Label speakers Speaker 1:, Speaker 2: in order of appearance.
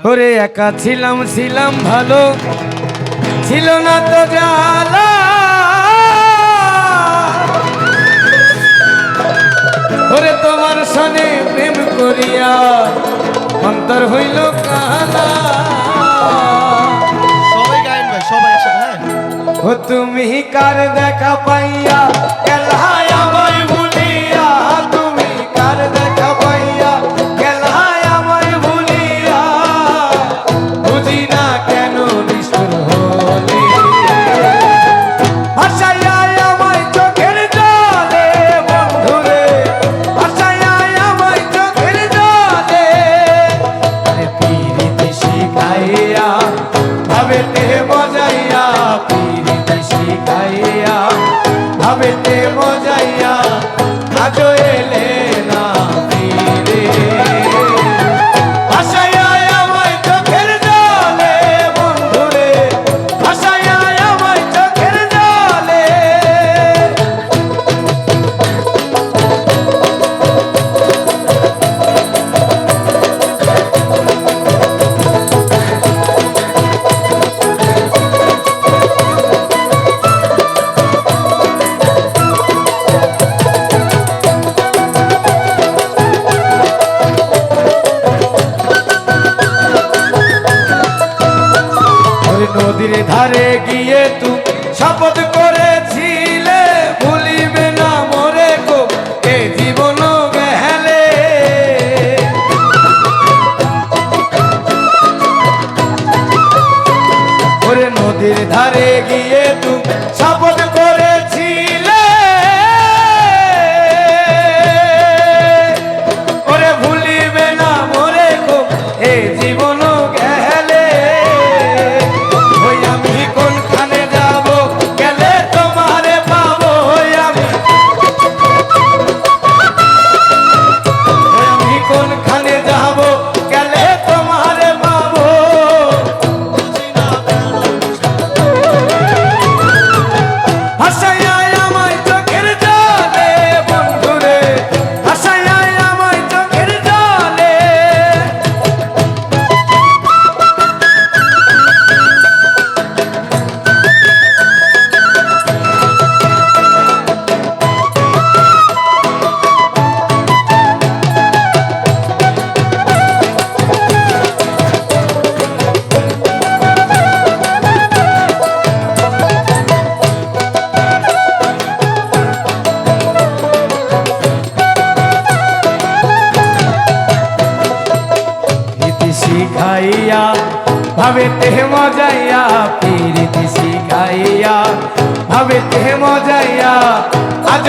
Speaker 1: ওরে একা ছিলাম ছিলাম ভালো। ছিল না তো জালা ওরে তোমার সনে প্রেম করিয়া অন্তর হইল কালা।
Speaker 2: সবাই গায়েন ভাই সবাই একসাথে হ্যাঁ?
Speaker 1: ও তুমি কার দেখা পাইয়া গেলায় আজ আজো এলে ধারে গিয়ে তু শপথ করেছিলে, ভুলিবে না মরে গো এ জীবন গেলে। ওরে নদীর ধারে গিয়ে তু শপথ করেছিলে ভাবে তেহ মজাইয়া রীতি শিখাইয়া ভাবে তেহ মজাইয়া আজ